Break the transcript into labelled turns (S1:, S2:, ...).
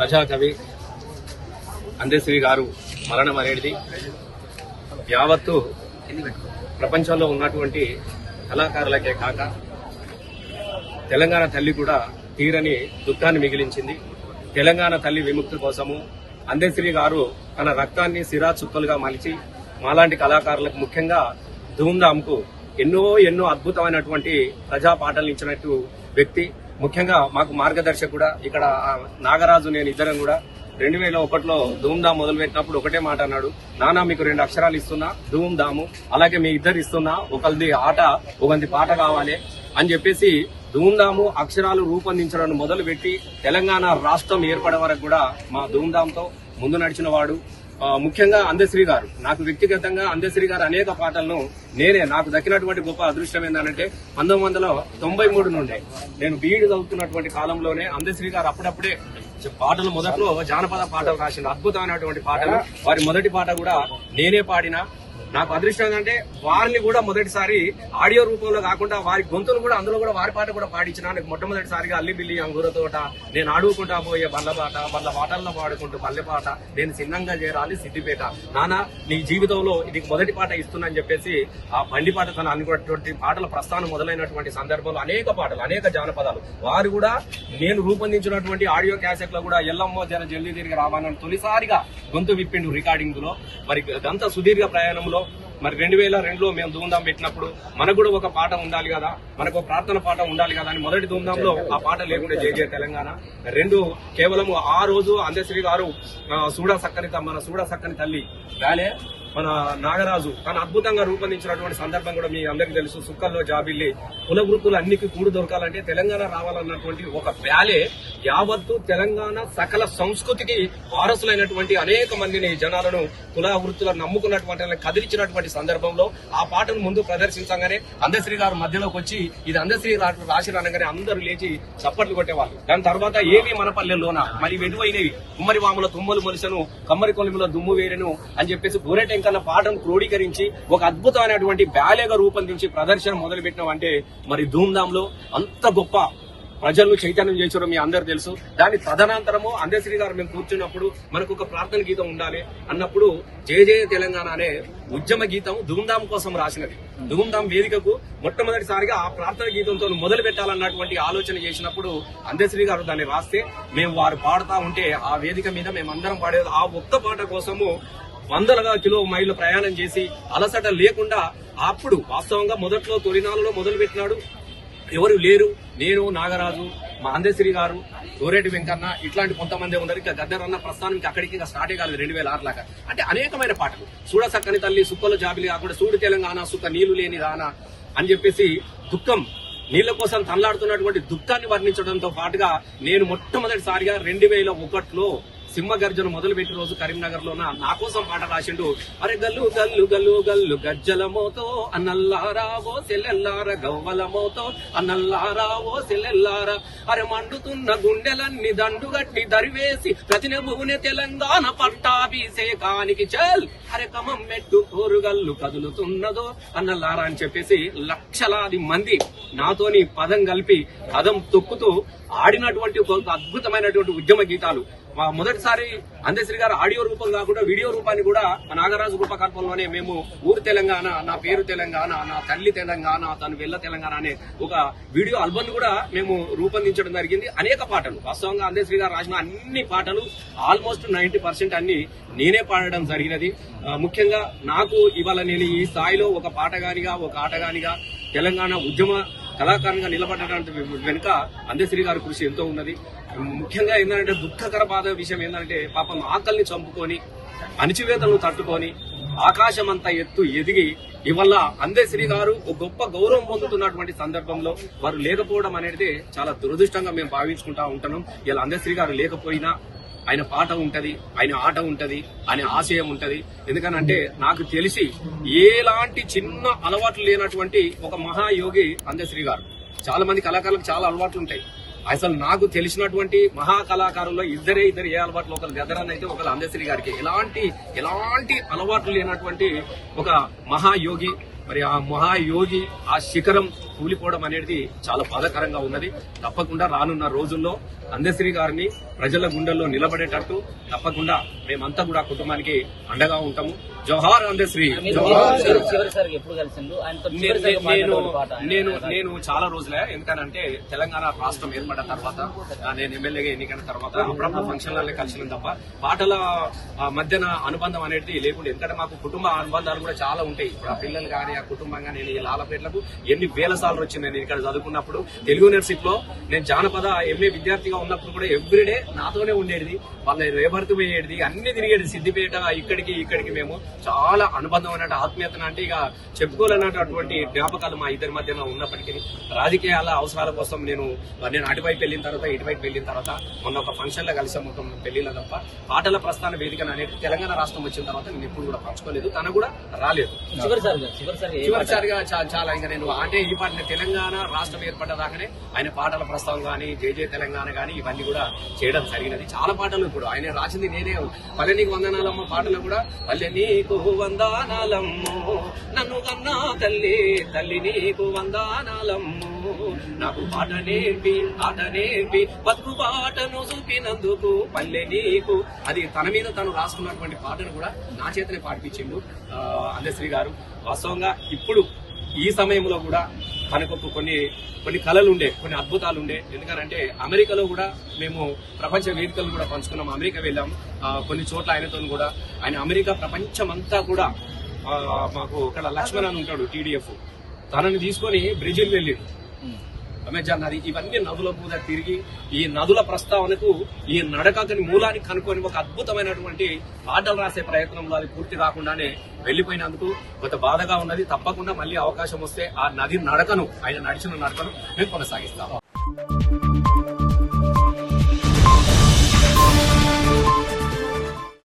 S1: ప్రజాకవి అందశ్రీ గారు మరణం అనేది యావత్తు ప్రపంచంలో ఉన్నటువంటి కళాకారులకే కాక తెలంగాణ తల్లి కూడా తీరని దుఃఖాన్ని మిగిలించింది. తెలంగాణ తల్లి విముక్తి కోసము అందశ్రీ గారు తన రక్తాన్ని సిరా చుక్కలుగా మలిచి మాలాంటి కళాకారులకు ముఖ్యంగా ధూమ్ధామ్కు ఎన్నో ఎన్నో అద్భుతమైనటువంటి ప్రజా పాటలు ఇచ్చినట్టు వ్యక్తి ముఖ్యంగా మాకు మార్గదర్శకుడా ఇక్కడ నాగరాజు నేను ఇద్దరం కూడా రెండు వేల ఒకటిలో ధూమ్ధామ్ మొదలు పెట్టినప్పుడు ఒకటే మాట అన్నాడు. నానా మీకు రెండు అక్షరాలు ఇస్తున్నా ధూమ్ధాము అలాగే మీ ఇద్దరు ఇస్తున్నా ఒకరిది ఆట ఒకరిది పాట కావాలి అని చెప్పేసి ధూమ్ధాము అక్షరాలు రూపొందించడం మొదలుపెట్టి తెలంగాణ రాష్ట్రం ఏర్పడే వరకు కూడా మా ధూమ్ ముందు నడిచిన వాడు. ముఖ్యంగా అందశ్రీ గారు. నాకు వ్యక్తిగతంగా అందశ్రీ గారు అనేక పాటలను నేనే నాకు దక్కినటువంటి గొప్ప అదృష్టం ఏంటంటే పంతొమ్మిది వందల తొంభై మూడు నుండే నేను బీఈడి చదువుతున్నటువంటి కాలంలోనే అందశ్రీ గారు అప్పుడప్పుడే పాటలు మొదట్లో జానపద పాటలు రాసిన అద్భుతమైనటువంటి పాటలు. వారి మొదటి పాట కూడా నేనే పాడిన. నాకు అదృష్టం ఏంటంటే వారిని కూడా మొదటిసారి ఆడియో రూపంలో కాకుండా వారి గొంతులు కూడా అందులో కూడా వారి పాట కూడా పాడించిన నాకు మొట్టమొదటిసారిగా అల్లి బిల్లి అంగుర తోట నేను ఆడుకుంటా పోయే బల్ల పాట బల్ల పాటల్లో పాడుకుంటూ పల్లె పాట నేను చిన్నంగా చేరాలి సిద్దిపేట. నానా నీ జీవితంలో ఇది మొదటి పాట ఇస్తున్నా అని చెప్పేసి ఆ బండి పాట తను అనుకున్నటువంటి పాటల ప్రస్థానం మొదలైనటువంటి సందర్భంలో అనేక పాటలు అనేక జానపదాలు. వారు కూడా నేను రూపొందించినటువంటి ఆడియో క్యాసెట్లో కూడా ఎల్లమ్మో జర జల్దీ తిరిగి రావాలని తొలిసారిగా గొంతు విప్పిండు రికార్డింగ్లో మరి గంత సుదీర్ఘ ప్రయాణంలో మరి రెండు వేల రెండులో మేము ధూమ్ధాం పెట్టినప్పుడు మనకు కూడా ఒక పాట ఉండాలి కదా మనకు ఒక ప్రార్థన పాట ఉండాలి కదా అని మొదటి ధూమ్ధాంలో ఆ పాట లేకుండా జేజే తెలంగాణ. రెండు కేవలం ఆ రోజు అందశ్రీ గారు సూడా సక్కని త- మన సూడా సక్కని తల్లి రాలే. మన నాగరాజు తను అద్భుతంగా రూపొందించినటువంటి సందర్భం కూడా మీ అందరికీ తెలుసు. సుక్కల్లో జాబిల్లి కుల వృత్తులు అన్నికి కూడు దొరకాలంటే తెలంగాణ రావాలన్నటువంటి ఒక వ్యాలే యావత్తు తెలంగాణ సకల సంస్కృతికి వారసులైనటువంటి అనేక మందిని జనాలను కుల వృత్తులను నమ్ముకున్నటువంటి కదిలించినటువంటి సందర్భంలో ఆ పాటను ముందు ప్రదర్శించగానే అందశ్రీ గారు మధ్యలోకి వచ్చి ఇది అందశ్రీ రా- రాశి అనగానే అందరూ లేచి చప్పట్లు కొట్టేవాళ్ళు. దాని తర్వాత ఏవి మన పల్లెల్లోన? మరి వెలువైనవి కుమ్మరి వాముల తుమ్మలు మొలిసను కమ్మరి కొలిమిలో దుమ్ము వేరెను అని చెప్పేసి గోరెటెంకన్న పాటను క్రోడీకరించి ఒక అద్భుతమైనటువంటి బ్యాలేగా రూపొందించి ప్రదర్శన మొదలు పెట్టినామంటే మరి ధూమ్ధామ్లో అంత గొప్ప ప్రజలను చైతన్యం చేసారో మీ అందరు తెలుసు. దాని తదనంతరము అందశ్రీ గారు మేము కూర్చున్నప్పుడు మనకు ఒక ప్రార్థన గీతం ఉండాలి అన్నప్పుడు జయ జయ తెలంగాణ అనే ఉద్యమ గీతం ధూమ్ధామ్ కోసం రాసినది. ధూమ్ధామ్ వేదికకు మొట్టమొదటిసారిగా ఆ ప్రార్థన గీతంతో మొదలు పెట్టాలన్నటువంటి ఆలోచన చేసినప్పుడు అందశ్రీ గారు దాన్ని రాస్తే మేము వారు పాడుతా ఉంటే ఆ వేదిక మీద మేమందరం పాడేది. ఆ ఒక్క పాట కోసము వందలుగా కిలో మైళ్ళు ప్రయాణం చేసి అలసట లేకుండా అప్పుడు వాస్తవంగా మొదట్లో తొలినాలలో మొదలు పెట్టినాడు ఎవరు లేరు. నేను నాగరాజు మా అందశ్రీ గారు గోరేటి వెంకన్న ఇట్లాంటి కొంతమంది ఉన్నారు. ఇంకా గద్దరన్న ప్రస్థానం అక్కడికి ఇంకా స్టార్టే కాలేదు రెండు వేల ఆరు లాగా. అంటే అనేకమైన పాటలు. చూడ సక్కని తల్లి సుక్కల జాబిలి కాకుండా సూడు తెలంగాణ సుక్క నీళ్ళు లేని దాన అని చెప్పేసి దుఃఖం నీళ్ళ కోసం తనలాడుతున్నటువంటి దుఃఖాన్ని వర్ణించడంతో పాటుగా నేను మొట్టమొదటిసారిగా రెండు వేల ఒకటిలో సింహగర్జన మొదలు పెట్టిన రోజు కరీంనగర్లో నా కోసం పాట రాసిండు. అరే గల్లు గల్లు గల్లు గల్లు గజ్జలమోతో అన్నల్లారావో సెల్లెల్లార గవ్వలమోతో అన్నల్లారావో సెల్లెల్లార. అరే మండుతున్న గుండెలన్నీ దండుగట్టి దరివేసి ప్రతినభూని తెలంగాణ పట్టాభిషేకానికి చల్. అరే కమం మెట్టు కోరుగల్లు కదులుతున్నదో అన్నల్లారా అని చెప్పేసి లక్షలాది మంది నాతోని పదం కలిపి పదం తొక్కుతూ ఆడినటువంటి కొంత అద్భుతమైనటువంటి ఉద్యమ గీతాలు. మా మొదటిసారి అందశ్రీ గారు ఆడియో రూపం కాకుండా వీడియో రూపాన్ని కూడా మా నాగరాజు రూపకల్పంలోనే మేము ఊరు తెలంగాణ నా పేరు తెలంగాణ నా తల్లి తెలంగాణ తను వెళ్ళ తెలంగాణ అనే ఒక వీడియో ఆల్బమ్ కూడా మేము రూపొందించడం జరిగింది. అనేక పాటలు. వాస్తవంగా అందశ్రీ గారు రాసిన అన్ని పాటలు ఆల్మోస్ట్ నైన్టీ పర్సెంట్ అన్ని నేనే పాడడం జరిగినది. ముఖ్యంగా నాకు ఇవాళ నేను ఈ స్థాయిలో ఒక పాటగానిగా ఒక ఆటగానిగా తెలంగాణ ఉద్యమ కళాకారునిగా నిలబడడానికి వెనుక అందశ్రీ గారి కృషి ఎంతో ఉన్నది. ముఖ్యంగా ఏంటంటే దుఃఖకర బాధ విషయం ఏంటంటే పాపం ఆకలిని చంపుకొని అణిచివేతలను తట్టుకొని ఆకాశం అంతా ఎత్తు ఎదిగి ఇవల్ల అందశ్రీ గారు ఒక గొప్ప గౌరవం పొందుతున్నటువంటి సందర్భంలో వారు లేకపోవడం అనేది చాలా దురదృష్టంగా మేము భావించుకుంటా ఉంటున్నాం. ఇలా అందశ్రీ గారు లేకపోయినా ఆయన పాట ఉంటది ఆయన ఆట ఉంటది ఆయన ఆశయం ఉంటది. ఎందుకనంటే నాకు తెలిసి ఎలాంటి చిన్న అలవాట్లు లేనటువంటి ఒక మహాయోగి అందశ్రీ గారు. చాలా మంది కళాకారులకు చాలా అలవాట్లు ఉంటాయి. అసలు నాకు తెలిసినటువంటి మహా కళాకారుల్లో ఇద్దరే ఇద్దరు ఏ అలవాట్లు ఒకరు గదరన్ అయితే ఒకరు అందశ్రీ గారికి. ఎలాంటి ఎలాంటి అలవాట్లు లేనటువంటి ఒక మహాయోగి. మరి ఆ మహాయోగి ఆ శిఖరం కూలిపోవడం అనేది చాలా బాధాకరంగా ఉన్నది. తప్పకుండా రానున్న రోజుల్లో అందశ్రీ గారిని ప్రజల గుండెల్లో నిలబడేటట్టు తప్పకుండా మేమంతా కూడా కుటుంబానికి అండగా ఉంటాము. జోహార్ అందశ్రీ నేను నేను చాలా రోజులే ఎందుకనంటే తెలంగాణ రాష్ట్రం ఏర్పడిన తర్వాత నేను ఎమ్మెల్యేగా ఎన్నికైన తర్వాత అప్పుడప్పుడు ఫంక్షన్లలో కలిసిన తప్ప పాటల మధ్యన అనుబంధం అనేది లేకుండా ఎందుకంటే మాకు కుటుంబ అనుబంధాలు కూడా చాలా ఉంటాయి. ఇప్పుడు ఆ పిల్లలు కానీ ఆ కుటుంబం కానీ నేను ఈ లాలపేటలకు ఎన్ని వేల సార్లు వచ్చింది నేను ఇక్కడ చదువుకున్నప్పుడు తెలుగు యూనివర్సిటీ లో నేను జానపద ఎంఏ విద్యార్థిగా ఉన్నప్పుడు కూడా ఎవ్రీడే నాతోనే ఉండేది. వాళ్ళ రేపర్తి పోయేది అన్ని తిరిగేది. సిద్దిపేట ఇక్కడికి ఇక్కడికి మేము చాలా అనుబంధం అన్నట్టు ఆత్మీయత అంటే ఇక చెప్పుకోలేనటువంటి జ్ఞాపకాలు మా ఇద్దరి మధ్యన ఉన్నప్పటికీ రాజకీయాల అవసరాల కోసం నేను నేను అటువైపు వెళ్ళిన తర్వాత ఇటువైపు వెళ్ళిన తర్వాత మొన్న ఒక ఫంక్షన్లో కలిసాం మొత్తం పెళ్ళిలో తప్ప. పాటల ప్రస్థాన వేదిక అనేది తెలంగాణ రాష్ట్రం వచ్చిన తర్వాత నేను ఎప్పుడు కూడా పంచుకోలేదు. తను కూడా రాలేదు.
S2: చివరిసారిగా చివరిసారిగా
S1: చాలా ఇంకా నేను అంటే ఈ పాట తెలంగాణ రాష్ట్రం ఏర్పడ్డదాకనే ఆయన పాటల ప్రస్తావం కానీ జేజే తెలంగాణ కానీ ఇవన్నీ కూడా చేయడం జరిగినది. చాలా పాటలు ఇప్పుడు ఆయన రాసింది నేనే. పల్లె నీకు వందనాలమ్మ పాటలు కూడా పల్లె నీకు వందనాలమ్ము నన్ను కన్నా తల్లి తల్లి నీకు వందనాలమ్మో నాకు పాట నేర్పి ఆట నేర్పి బతుకు పాటను చూపినందుకు పల్లె నీకు. అది తన మీద తను రాసుకున్నటువంటి పాటను కూడా నా చేతనే పాటించిండు ఆ, అందశ్రీ గారు. వాస్తవంగా ఇప్పుడు ఈ సమయంలో కూడా మనకు కొన్ని కొన్ని కళలు ఉండే కొన్ని అద్భుతాలు ఉండే ఎందుకంటే అమెరికాలో కూడా మేము ప్రపంచ వేదికలు కూడా పంచుకున్నాం. అమెరికా వెళ్ళాం. కొన్ని చోట్ల ఆయనతో కూడా. ఆయన అమెరికా ప్రపంచమంతా కూడా మాకు ఇక్కడ లక్ష్మణ్ అని ఉంటాడు టీడీఎఫ్. తనని తీసుకొని బ్రెజిల్ వెళ్ళిండు. అమెజాన్ నది ఇవన్నీ నదుల మీద తిరిగి ఈ నదుల ప్రస్తావనకు ఈ నడకని మూలానికి కనుక్కొని ఒక అద్భుతమైనటువంటి ఆటలు రాసే ప్రయత్నంలో అది పూర్తి కాకుండానే వెళ్ళిపోయినందుకు కొంత బాధగా ఉన్నది. తప్పకుండా మళ్ళీ అవకాశం వస్తే ఆ నది నడకను ఆయన నడిచిన నడకను మేము కొనసాగిస్తాం.